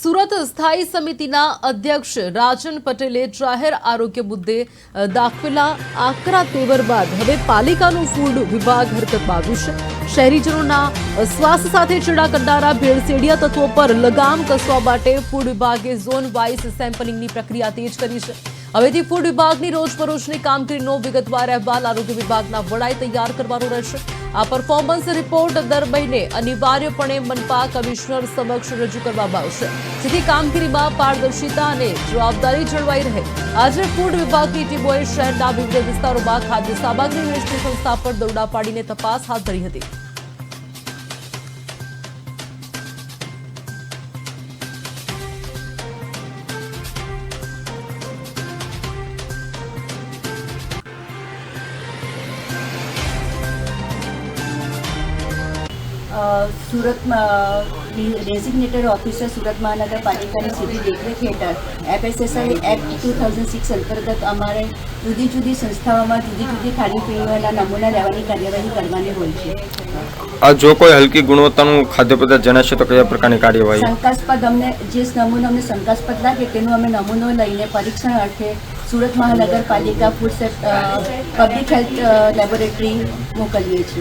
સુરત સ્થાયી સમિતિના અધ્યક્ષ રાજન પટેલે જાહેર આરોગ્ય મુદ્દે દાખવેલા આકરા તેવર બાદ હવે પાલિકાનું ફૂડ વિભાગ હરકતમાં આવ્યું છે. શહેરીજનોના સ્વાસ્થ્ય સાથે ચેડા કરનારા ભેળસેડિયા તત્વો પર લગામ કસવા માટે ફૂડ વિભાગે ઝોન વાઇઝ સેમ્પલિંગની પ્રક્રિયા તેજ કરી છે. હવેથી ફૂડ વિભાગની રોજબરોજની કામગીરીનો વિગતવાર અહેવાલ આરોગ્ય વિભાગના વડાએ તૈયાર કરવાનો રહેશે. આ પરફોર્મન્સ રિપોર્ટ દર મહિને અનિવાર્યપણે મનપા કમિશનર સમક્ષ રજૂ કરવામાં આવશે. જેથી કામગીરીમાં પારદર્શિતા અને જવાબદારી જળવાઈ રહે. આજે ફૂડ વિભાગની ટીમોએ શહેરના વિવિધ વિસ્તારોમાં ખાદ્ય સામગ્રી વેચતી સંસ્થા પર દરોડા પાડીને તપાસ હાથ ધરી હતી. સુરતમાં ડેઝિગ્નેટેડ ઓફિસર સુરત મહાનગરપાલિકાની સીધી દેખરેખ હેઠળ FSSAI act two thousand six અંતર્ગત અમારે જુદી જુદી સંસ્થાઓમાં જુદી જુદી ખાણીપીણીના નમૂના લેવાની કાર્યવાહી કરવાની હોય છે. આ જો કોઈ હલકી ગુણવત્તાનું ખાદ્ય પદાર્થ જણાશે તો કયા પ્રકારની કાર્યવાહી? શંકાસ્પદ અમને જે નમૂનો અમને શંકાસ્પદ લાગે તેનું અમે નમૂનો લઈને પરીક્ષણ અર્થે સુરત મહાનગરપાલિકા food safe public health laboratory મોકલીએ છીએ.